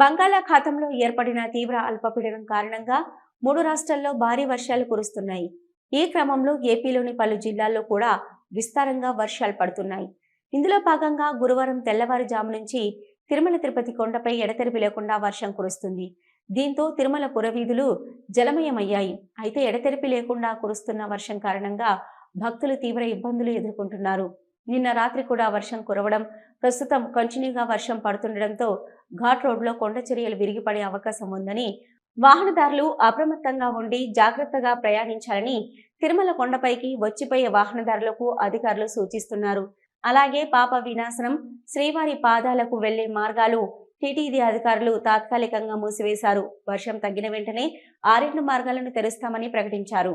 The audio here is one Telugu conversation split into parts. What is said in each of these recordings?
బంగాళాఖాతంలో ఏర్పడిన తీవ్ర అల్పపీడనం కారణంగా మూడు రాష్ట్రాల్లో భారీ వర్షాలు కురుస్తున్నాయి. ఈ క్రమంలో ఏపీలోని పలు జిల్లాల్లో కూడా విస్తారంగా వర్షాలు పడుతున్నాయి. ఇందులో భాగంగా గురువారం తెల్లవారుజాము నుంచి తిరుమల తిరుపతి కొండపై ఎడతెరిపి లేకుండా వర్షం కురుస్తుంది. దీంతో తిరుమల పురవీధులు జలమయమయ్యాయి. అయితే ఎడతెరిపి లేకుండా కురుస్తున్న వర్షం కారణంగా భక్తులు తీవ్ర ఇబ్బందులు ఎదుర్కొంటున్నారు. నిన్న రాత్రి కూడా వర్షం కురవడం ప్రస్తుతం కంటిన్యూగా వర్షం పడుతుండటంతో ఘాట్ రోడ్లో కొండ చర్యలు విరిగిపడే అవకాశం ఉందని వాహనదారులు అప్రమత్తంగా ఉండి జాగ్రత్తగా ప్రయాణించాలని తిరుమల కొండపైకి వచ్చిపోయే వాహనదారులకు అధికారులు సూచిస్తున్నారు. అలాగే పాప వినాశనం శ్రీవారి పాదాలకు వెళ్ళే మార్గాలు టీటీడీ అధికారులు తాత్కాలికంగా మూసివేశారు. వర్షం తగ్గిన వెంటనే ఆ మార్గాలను తెరుస్తామని ప్రకటించారు.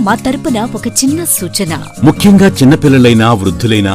మా తరపున ఒక చిన్న సూచన. ముఖ్యంగా చిన్నపిల్లలైనా వృద్ధులైనా